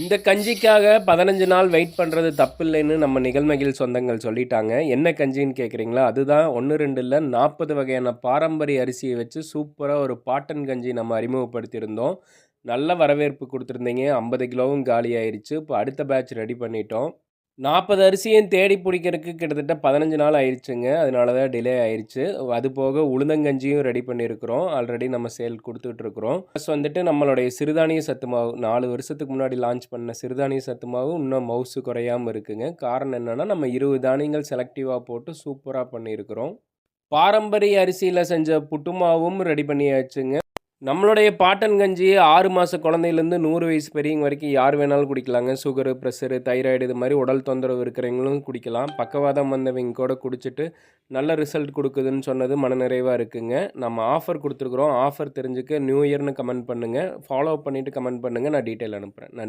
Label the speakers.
Speaker 1: இந்த கஞ்சிக்காக பதினஞ்சு நாள் வெயிட் பண்ணுறது தப்பில்லைன்னு நம்ம நிகழ்மகிழ் சொந்தங்கள் சொல்லிட்டாங்க. என்ன கஞ்சின்னு கேட்குறீங்களா அதுதான் ஒன்று ரெண்டு இல்லை நாற்பது வகையான பாரம்பரிய அரிசியை வச்சு சூப்பராக ஒரு பாட்டன் கஞ்சி நம்ம அறிமுகப்படுத்தியிருந்தோம். நல்ல வரவேற்பு கொடுத்துருந்தீங்க. ஐம்பது கிலோவும் காலி ஆயிடுச்சு இப்போ அடுத்த பேட்ச் ரெடி பண்ணிட்டோம். நாற்பது அரிசியும் தேடி பிடிக்கிறதுக்கு கிட்டத்தட்ட பதினஞ்சு நாள் ஆயிடுச்சுங்க. அதனால தான் டிலே ஆயிடுச்சு அது போக உளுந்தங்கஞ்சியும் ரெடி பண்ணியிருக்கிறோம். ஆல்ரெடி நம்ம சேல் கொடுத்துட்ருக்குறோம். ப்ளஸ் வந்துட்டு நம்மளுடைய சிறுதானிய சத்து மாவு நாலு வருஷத்துக்கு முன்னாடி லான்ச் பண்ண சிறுதானிய சத்து மாவு இன்னும் மவுசு குறையாமல் இருக்குங்க. காரணம் என்னென்னா நம்ம இருபது தானியங்கள் செலக்டிவாக போட்டு சூப்பராக பண்ணியிருக்கிறோம். பாரம்பரிய அரிசியில் செஞ்ச புட்டு மாவும் ரெடி பண்ணியாச்சுங்க. நம்மளுடைய பாட்டன் கஞ்சி ஆறு மாத குழந்தையிலேருந்து நூறு வயசு பெரியவங்க வரைக்கும் யார் வேணாலும் குடிக்கலாங்க. சுகரு ப்ரெஷரு தைராய்டு இது மாதிரி உடல் தொந்தரவு இருக்கிறவங்களும் குடிக்கலாம். பக்கவாதம் வந்தவங்க கூட குடிச்சிட்டு நல்ல ரிசல்ட் கொடுக்குதுன்னு சொன்னது மனநிறைவாக இருக்குங்க. நம்ம ஆஃபர் கொடுத்துருக்குறோம். ஆஃபர் தெரிஞ்சுக்க நியூ இயர்னு கமெண்ட் பண்ணுங்கள் ஃபாலோ பண்ணிவிட்டு கமெண்ட் பண்ணுங்கள் நான் டீட்டெயில் அனுப்புகிறேன் நன்றி.